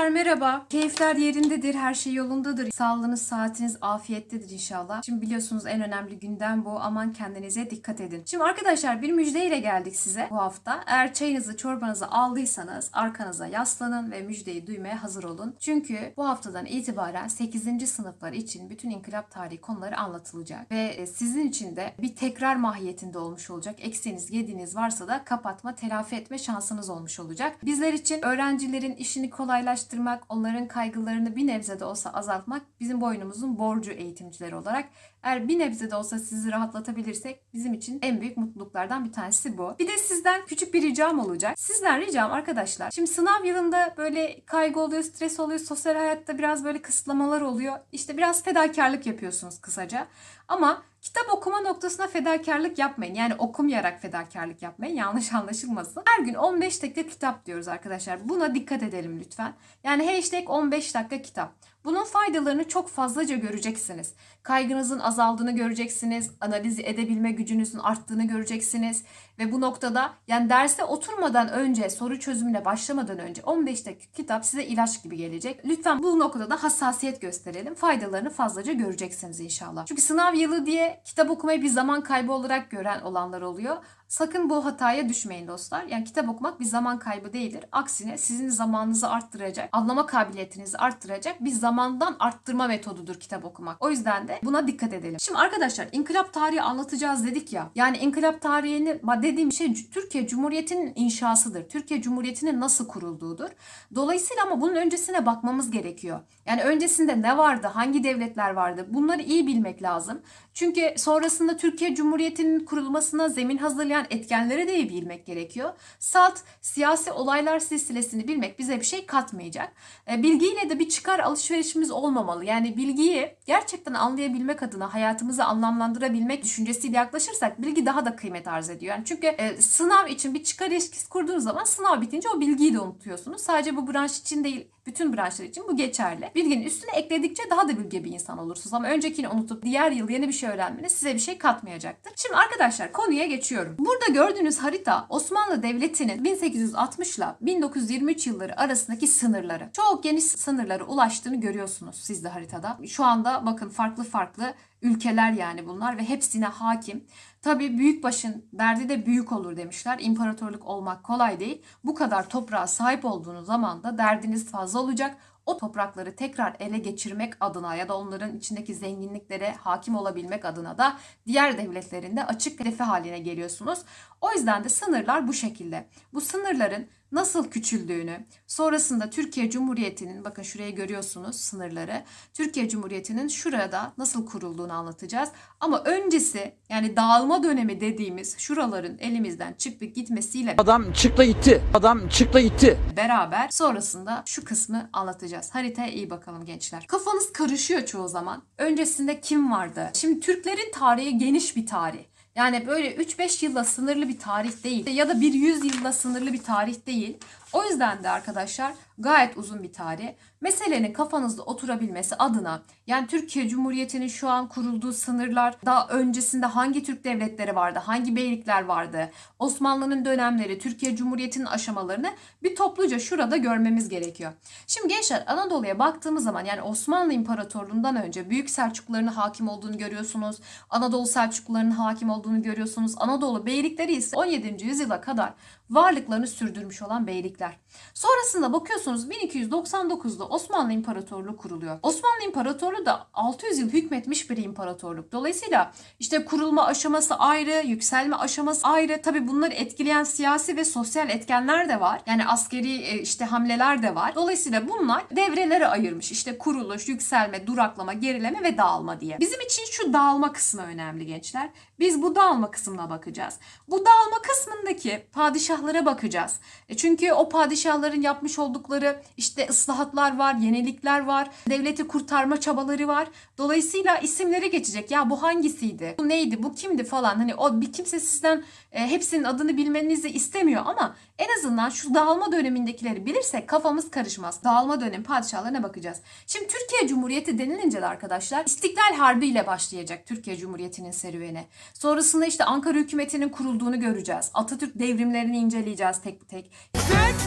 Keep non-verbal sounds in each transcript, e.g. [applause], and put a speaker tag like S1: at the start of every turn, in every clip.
S1: Arkadaşlar merhaba. Keyifler yerindedir, her şey yolundadır. Sağlığınız, saatiniz afiyettedir inşallah. Şimdi biliyorsunuz en önemli gündem bu. Aman kendinize dikkat edin. Şimdi arkadaşlar bir müjdeyle geldik size bu hafta. Eğer çayınızı, çorbanızı aldıysanız arkanıza yaslanın ve müjdeyi duymaya hazır olun. Çünkü bu haftadan itibaren 8. sınıflar için bütün inkılap tarihi konuları anlatılacak. Ve e, sizin için de bir tekrar mahiyetinde olmuş olacak. Eksiğiniz, yediğiniz varsa da kapatma, telafi etme şansınız olmuş olacak. Bizler için öğrencilerin işini kolaylaştırmak, onların kaygılarını bir nebze de olsa azaltmak bizim boynumuzun borcu eğitimciler olarak. Eğer bir nebze de olsa sizi rahatlatabilirsek bizim için en büyük mutluluklardan bir tanesi bu. Bir de sizden küçük bir ricam olacak. Sizden ricam arkadaşlar. Şimdi sınav yılında böyle kaygı oluyor, stres oluyor, sosyal hayatta biraz böyle kısıtlamalar oluyor. İşte biraz fedakarlık yapıyorsunuz kısaca. Ama kitap okuma noktasına fedakarlık yapmayın. Yani okumayarak fedakarlık yapmayın. Yanlış [laughs] anlaşılmasın. Her gün 15 dakika kitap diyoruz arkadaşlar. Buna dikkat edelim lütfen. Yani hashtag 15 dakika kitap. Bunun faydalarını çok fazlaca göreceksiniz. Kaygınızın azaldığını göreceksiniz. Analiz edebilme gücünüzün arttığını göreceksiniz. Ve bu noktada yani derse oturmadan önce, soru çözümüne başlamadan önce 15 dakika kitap size ilaç gibi gelecek. Lütfen bu noktada hassasiyet gösterelim. Faydalarını fazlaca göreceksiniz inşallah. Çünkü sınav yılı diye kitap okumayı bir zaman kaybı olarak gören olanlar oluyor. Sakın bu hataya düşmeyin dostlar. Yani kitap okumak bir zaman kaybı değildir. Aksine sizin zamanınızı arttıracak, anlama kabiliyetinizi arttıracak bir zamandan arttırma metodudur kitap okumak. O yüzden de buna dikkat edelim. Şimdi arkadaşlar inkılap tarihi anlatacağız dedik ya. Yani inkılap tarihini dediğim şey Türkiye Cumhuriyeti'nin inşasıdır. Türkiye Cumhuriyeti'nin nasıl kurulduğudur. Dolayısıyla ama bunun öncesine bakmamız gerekiyor. Yani öncesinde ne vardı, hangi devletler vardı bunları iyi bilmek lazım. Çünkü sonrasında Türkiye Cumhuriyeti'nin kurulmasına zemin hazırlayan etkenleri de iyi bilmek gerekiyor. Salt siyasi olaylar silsilesini bilmek bize bir şey katmayacak. E, bilgiyle de bir çıkar alışverişimiz olmamalı. Yani bilgiyi gerçekten anlayabilmek adına hayatımızı anlamlandırabilmek düşüncesiyle yaklaşırsak bilgi daha da kıymet arz ediyor. Yani çünkü e, sınav için bir çıkar ilişkisi kurduğunuz zaman sınav bitince o bilgiyi de unutuyorsunuz. Sadece bu branş için değil bütün branşlar için bu geçerli. Bilginin üstüne ekledikçe daha da bilge bir insan olursunuz. Ama öncekini unutup diğer yıl yeni bir şey öğrenmeniz size bir şey katmayacaktır. Şimdi arkadaşlar konuya geçiyorum. Burada gördüğünüz harita Osmanlı Devleti'nin 1860 ile 1923 yılları arasındaki sınırları. Çok geniş sınırlara ulaştığını görüyorsunuz siz de haritada. Şu anda bakın farklı farklı ülkeler yani bunlar ve hepsine hakim. Tabi büyük başın derdi de büyük olur demişler. İmparatorluk olmak kolay değil. Bu kadar toprağa sahip olduğunuz zaman da derdiniz fazla olacak. O toprakları tekrar ele geçirmek adına ya da onların içindeki zenginliklere hakim olabilmek adına da diğer devletlerin de açık hedefi haline geliyorsunuz. O yüzden de sınırlar bu şekilde. Bu sınırların nasıl küçüldüğünü, sonrasında Türkiye Cumhuriyeti'nin bakın şuraya görüyorsunuz sınırları. Türkiye Cumhuriyeti'nin şurada nasıl kurulduğunu anlatacağız. Ama öncesi yani dağılma dönemi dediğimiz şuraların elimizden çıkıp gitmesiyle
S2: Adam çıkla gitti. Adam çıkla gitti.
S1: beraber sonrasında şu kısmı anlatacağız. Haritaya iyi bakalım gençler. Kafanız karışıyor çoğu zaman. Öncesinde kim vardı? Şimdi Türklerin tarihi geniş bir tarih. Yani böyle 3-5 yılla sınırlı bir tarih değil ya da bir 100 yılla sınırlı bir tarih değil. O yüzden de arkadaşlar gayet uzun bir tarih. Meselenin kafanızda oturabilmesi adına yani Türkiye Cumhuriyeti'nin şu an kurulduğu sınırlar daha öncesinde hangi Türk devletleri vardı, hangi beylikler vardı, Osmanlı'nın dönemleri, Türkiye Cumhuriyeti'nin aşamalarını bir topluca şurada görmemiz gerekiyor. Şimdi gençler Anadolu'ya baktığımız zaman yani Osmanlı İmparatorluğu'ndan önce Büyük Selçukluların hakim olduğunu görüyorsunuz. Anadolu Selçukluların hakim olduğunu görüyorsunuz. Anadolu beylikleri ise 17. yüzyıla kadar varlıklarını sürdürmüş olan beylikler. Sonrasında bakıyorsunuz 1299'da Osmanlı İmparatorluğu kuruluyor. Osmanlı İmparatorluğu da 600 yıl hükmetmiş bir imparatorluk. Dolayısıyla işte kurulma aşaması ayrı, yükselme aşaması ayrı. Tabi bunları etkileyen siyasi ve sosyal etkenler de var. Yani askeri e, işte hamleler de var. Dolayısıyla bunlar devrelere ayırmış. İşte kuruluş, yükselme, duraklama, gerileme ve dağılma diye. Bizim için şu dağılma kısmı önemli gençler. Biz bu dağılma kısmına bakacağız. Bu dağılma kısmındaki padişahlara bakacağız. E çünkü o padişahların yapmış oldukları işte ıslahatlar var, yenilikler var, devleti kurtarma çabaları var. Dolayısıyla isimleri geçecek. Ya bu hangisiydi? Bu neydi? Bu kimdi falan. Hani o bir kimse sizden e, hepsinin adını bilmenizi istemiyor ama en azından şu dağılma dönemindekileri bilirsek kafamız karışmaz. Dağılma dönem padişahlarına bakacağız. Şimdi Türkiye Cumhuriyeti denilince de arkadaşlar İstiklal Harbi ile başlayacak Türkiye Cumhuriyeti'nin serüveni. Sonrasında işte Ankara hükümetinin kurulduğunu göreceğiz. Atatürk devrimlerini inceleyeceğiz tek tek.
S3: Türk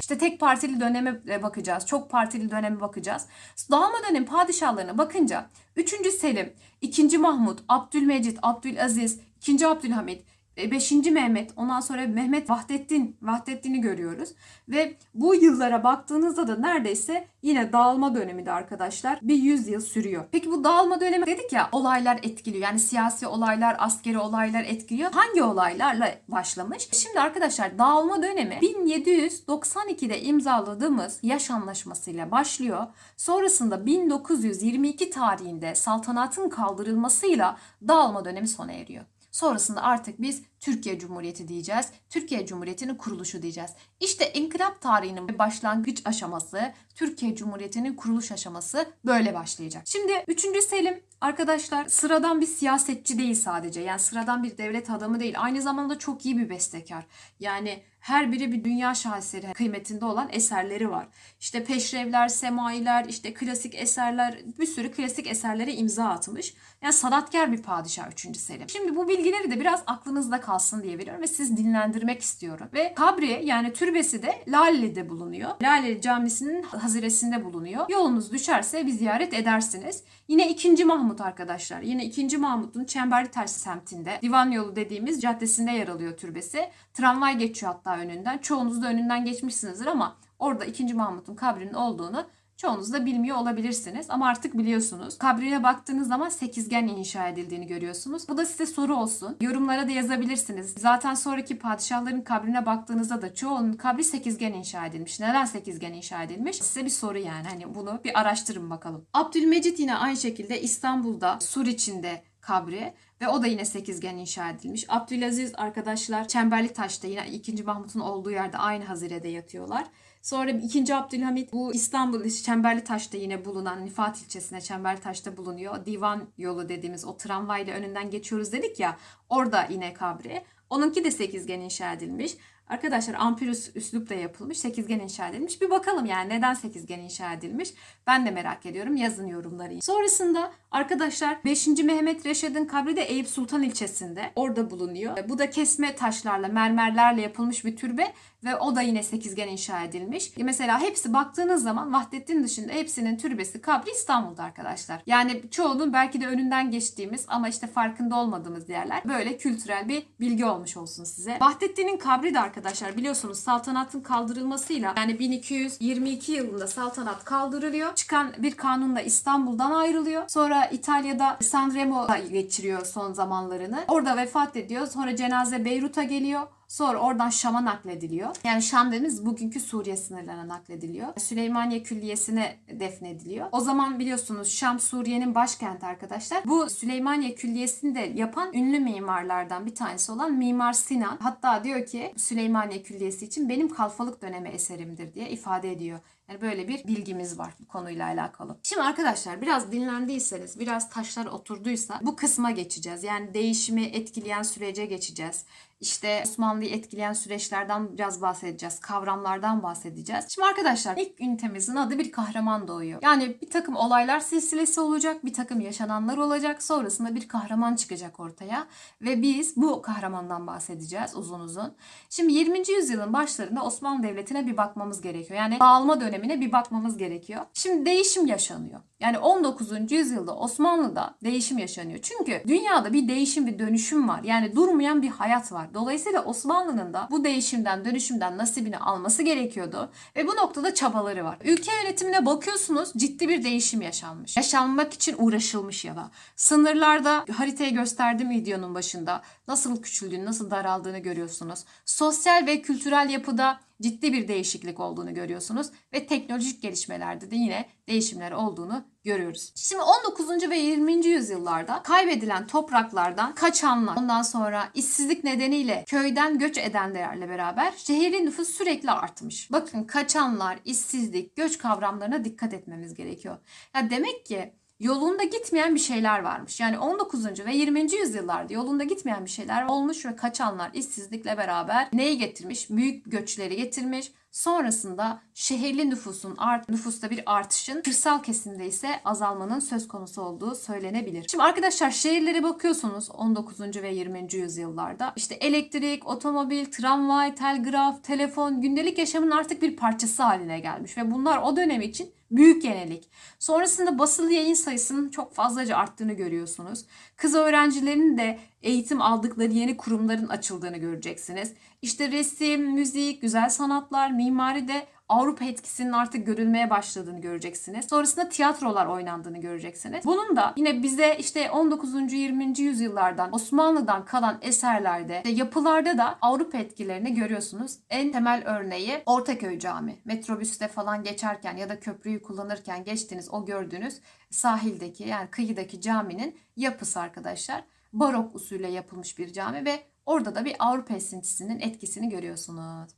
S1: İşte tek partili döneme e, bakacağız. Çok partili döneme bakacağız. Dağılma dönem padişahlarına bakınca 3. Selim, 2. Mahmut, Abdülmecit, Abdülaziz, 2. Abdülhamit, 5. Mehmet, ondan sonra Mehmet Vahdettin, Vahdettin'i görüyoruz. Ve bu yıllara baktığınızda da neredeyse yine dağılma dönemi de arkadaşlar bir 100 yıl sürüyor. Peki bu dağılma dönemi dedik ya olaylar etkiliyor. Yani siyasi olaylar, askeri olaylar etkiliyor. Hangi olaylarla başlamış? Şimdi arkadaşlar dağılma dönemi 1792'de imzaladığımız yaş anlaşmasıyla başlıyor. Sonrasında 1922 tarihinde saltanatın kaldırılmasıyla dağılma dönemi sona eriyor. Sonrasında artık biz Türkiye Cumhuriyeti diyeceğiz. Türkiye Cumhuriyeti'nin kuruluşu diyeceğiz. İşte inkılap tarihinin başlangıç aşaması, Türkiye Cumhuriyeti'nin kuruluş aşaması böyle başlayacak. Şimdi 3. Selim arkadaşlar sıradan bir siyasetçi değil sadece. Yani sıradan bir devlet adamı değil. Aynı zamanda çok iyi bir bestekar. Yani her biri bir dünya şaheseri kıymetinde olan eserleri var. İşte peşrevler, semailer, işte klasik eserler, bir sürü klasik eserlere imza atmış. Yani sanatkar bir padişah 3. Selim. Şimdi bu bilgileri de biraz aklınızda kalsın diye veriyorum ve siz dinlendirmek istiyorum. Ve kabri yani türbesi de Laleli'de bulunuyor. Laleli Camisi'nin haziresinde bulunuyor. Yolunuz düşerse bir ziyaret edersiniz. Yine 2. Mahmut arkadaşlar. Yine 2. Mahmut'un Çemberlitaş semtinde Divan Yolu dediğimiz caddesinde yer alıyor türbesi. Tramvay geçiyor hatta önünden. Çoğunuz da önünden geçmişsinizdir ama orada 2. Mahmut'un kabrinin olduğunu Çoğunuz da bilmiyor olabilirsiniz ama artık biliyorsunuz. Kabrine baktığınız zaman sekizgen inşa edildiğini görüyorsunuz. Bu da size soru olsun. Yorumlara da yazabilirsiniz. Zaten sonraki padişahların kabrine baktığınızda da çoğunun kabri sekizgen inşa edilmiş. Neden sekizgen inşa edilmiş? Size bir soru yani. Hani bunu bir araştırın bakalım. Abdülmecit yine aynı şekilde İstanbul'da Sur içinde kabri ve o da yine sekizgen inşa edilmiş. Abdülaziz arkadaşlar Çemberli Taş'ta yine 2. Mahmut'un olduğu yerde aynı hazirede yatıyorlar. Sonra 2. Abdülhamit bu İstanbul Çemberli Taş'ta yine bulunan Nifat ilçesine Çemberli Taş'ta bulunuyor. Divan yolu dediğimiz o tramvayla önünden geçiyoruz dedik ya orada yine kabri. Onunki de sekizgen inşa edilmiş. Arkadaşlar ampirüs üslupla yapılmış. Sekizgen inşa edilmiş. Bir bakalım yani neden sekizgen inşa edilmiş. Ben de merak ediyorum. Yazın yorumları. Sonrasında arkadaşlar 5. Mehmet Reşad'ın kabri de Eyüp Sultan ilçesinde. Orada bulunuyor. Bu da kesme taşlarla, mermerlerle yapılmış bir türbe ve o da yine sekizgen inşa edilmiş. Mesela hepsi baktığınız zaman Vahdettin dışında hepsinin türbesi, kabri İstanbul'da arkadaşlar. Yani çoğunun belki de önünden geçtiğimiz ama işte farkında olmadığımız yerler. Böyle kültürel bir bilgi olmuş olsun size. Vahdettin'in kabri de arkadaşlar biliyorsunuz saltanatın kaldırılmasıyla yani 1222 yılında saltanat kaldırılıyor. Çıkan bir kanunla İstanbul'dan ayrılıyor. Sonra İtalya'da Sanremo'da geçiriyor son zamanlarını. Orada vefat ediyor. Sonra cenaze Beyrut'a geliyor. Sonra oradan Şam'a naklediliyor. Yani Şam dediğimiz bugünkü Suriye sınırlarına naklediliyor. Süleymaniye Külliyesi'ne defnediliyor. O zaman biliyorsunuz Şam Suriye'nin başkenti arkadaşlar. Bu Süleymaniye Külliyesi'ni de yapan ünlü mimarlardan bir tanesi olan Mimar Sinan. Hatta diyor ki Süleymaniye Külliyesi için benim kalfalık dönemi eserimdir diye ifade ediyor. Yani böyle bir bilgimiz var bu konuyla alakalı. Şimdi arkadaşlar biraz dinlendiyseniz, biraz taşlar oturduysa bu kısma geçeceğiz. Yani değişimi etkileyen sürece geçeceğiz. İşte Osmanlı'yı etkileyen süreçlerden biraz bahsedeceğiz. Kavramlardan bahsedeceğiz. Şimdi arkadaşlar ilk ünitemizin adı bir kahraman doğuyor. Yani bir takım olaylar silsilesi olacak. Bir takım yaşananlar olacak. Sonrasında bir kahraman çıkacak ortaya. Ve biz bu kahramandan bahsedeceğiz uzun uzun. Şimdi 20. yüzyılın başlarında Osmanlı Devleti'ne bir bakmamız gerekiyor. Yani dağılma dönemine bir bakmamız gerekiyor. Şimdi değişim yaşanıyor. Yani 19. yüzyılda Osmanlı'da değişim yaşanıyor. Çünkü dünyada bir değişim, bir dönüşüm var. Yani durmayan bir hayat var. Dolayısıyla Osmanlı'nın da bu değişimden, dönüşümden nasibini alması gerekiyordu. Ve bu noktada çabaları var. Ülke yönetimine bakıyorsunuz ciddi bir değişim yaşanmış. Yaşanmak için uğraşılmış ya da. Sınırlarda haritayı gösterdim videonun başında. Nasıl küçüldüğünü, nasıl daraldığını görüyorsunuz. Sosyal ve kültürel yapıda ciddi bir değişiklik olduğunu görüyorsunuz ve teknolojik gelişmelerde de yine değişimler olduğunu görüyoruz. Şimdi 19. ve 20. yüzyıllarda kaybedilen topraklardan kaçanlar, ondan sonra işsizlik nedeniyle köyden göç edenlerle beraber şehirli nüfus sürekli artmış. Bakın kaçanlar, işsizlik, göç kavramlarına dikkat etmemiz gerekiyor. Ya demek ki yolunda gitmeyen bir şeyler varmış. Yani 19. ve 20. yüzyıllarda yolunda gitmeyen bir şeyler olmuş ve kaçanlar işsizlikle beraber neyi getirmiş? Büyük göçleri getirmiş. Sonrasında şehirli nüfusun art, nüfusta bir artışın, kırsal kesimde ise azalmanın söz konusu olduğu söylenebilir. Şimdi arkadaşlar şehirlere bakıyorsunuz 19. ve 20. yüzyıllarda. İşte elektrik, otomobil, tramvay, telgraf, telefon gündelik yaşamın artık bir parçası haline gelmiş ve bunlar o dönem için büyük yenilik. Sonrasında basılı yayın sayısının çok fazlaca arttığını görüyorsunuz. Kız öğrencilerin de eğitim aldıkları yeni kurumların açıldığını göreceksiniz. İşte resim, müzik, güzel sanatlar, mimari de Avrupa etkisinin artık görülmeye başladığını göreceksiniz. Sonrasında tiyatrolar oynandığını göreceksiniz. Bunun da yine bize işte 19. 20. yüzyıllardan Osmanlı'dan kalan eserlerde ve yapılarda da Avrupa etkilerini görüyorsunuz. En temel örneği Ortaköy Cami. Metrobüste falan geçerken ya da köprüyü kullanırken geçtiğiniz o gördüğünüz sahildeki yani kıyıdaki caminin yapısı arkadaşlar. Barok usulüyle yapılmış bir cami ve orada da bir Avrupa esintisinin etkisini görüyorsunuz.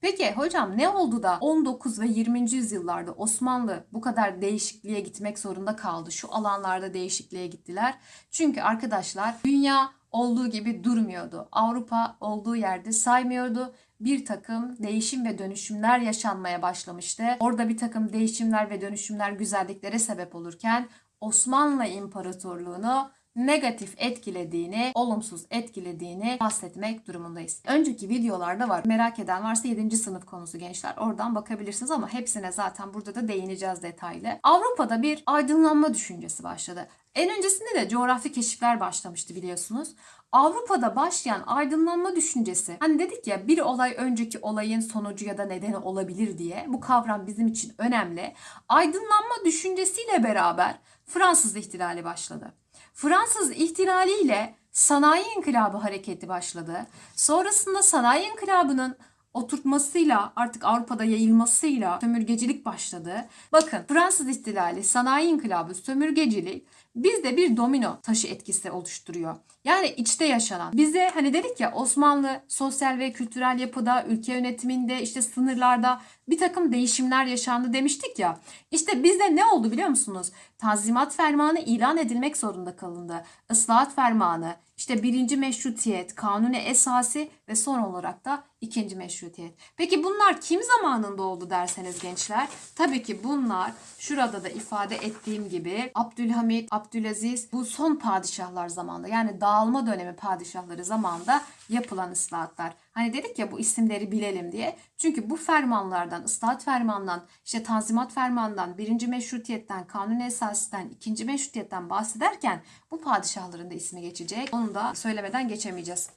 S1: Peki hocam ne oldu da 19 ve 20. yüzyıllarda Osmanlı bu kadar değişikliğe gitmek zorunda kaldı? Şu alanlarda değişikliğe gittiler. Çünkü arkadaşlar dünya olduğu gibi durmuyordu. Avrupa olduğu yerde saymıyordu. Bir takım değişim ve dönüşümler yaşanmaya başlamıştı. Orada bir takım değişimler ve dönüşümler güzelliklere sebep olurken Osmanlı İmparatorluğunu negatif etkilediğini, olumsuz etkilediğini bahsetmek durumundayız. Önceki videolarda var. Merak eden varsa 7. sınıf konusu gençler. Oradan bakabilirsiniz ama hepsine zaten burada da değineceğiz detaylı. Avrupa'da bir aydınlanma düşüncesi başladı. En öncesinde de coğrafi keşifler başlamıştı biliyorsunuz. Avrupa'da başlayan aydınlanma düşüncesi hani dedik ya bir olay önceki olayın sonucu ya da nedeni olabilir diye bu kavram bizim için önemli. Aydınlanma düşüncesiyle beraber Fransız ihtilali başladı. Fransız ihtilaliyle sanayi inkılabı hareketi başladı. Sonrasında sanayi inkılabının oturtmasıyla artık Avrupa'da yayılmasıyla sömürgecilik başladı. Bakın Fransız ihtilali, sanayi inkılabı, sömürgecilik bizde bir domino taşı etkisi oluşturuyor. Yani içte yaşanan. Bize hani dedik ya Osmanlı sosyal ve kültürel yapıda, ülke yönetiminde, işte sınırlarda bir takım değişimler yaşandı demiştik ya. İşte bizde ne oldu biliyor musunuz? Tanzimat fermanı ilan edilmek zorunda kalındı. Islahat fermanı, işte birinci meşrutiyet, kanuni esası ve son olarak da ikinci meşrutiyet. Peki bunlar kim zamanında oldu derseniz gençler? Tabii ki bunlar şurada da ifade ettiğim gibi Abdülhamit, Abdülaziz bu son padişahlar zamanında yani dağılma dönemi padişahları zamanında yapılan ıslahatlar. Hani dedik ya bu isimleri bilelim diye. Çünkü bu fermanlardan, ıslahat fermanından, işte tanzimat fermanından, birinci meşrutiyetten, kanuni esasisten, ikinci meşrutiyetten bahsederken bu padişahların da ismi geçecek. Onu da söylemeden geçemeyeceğiz.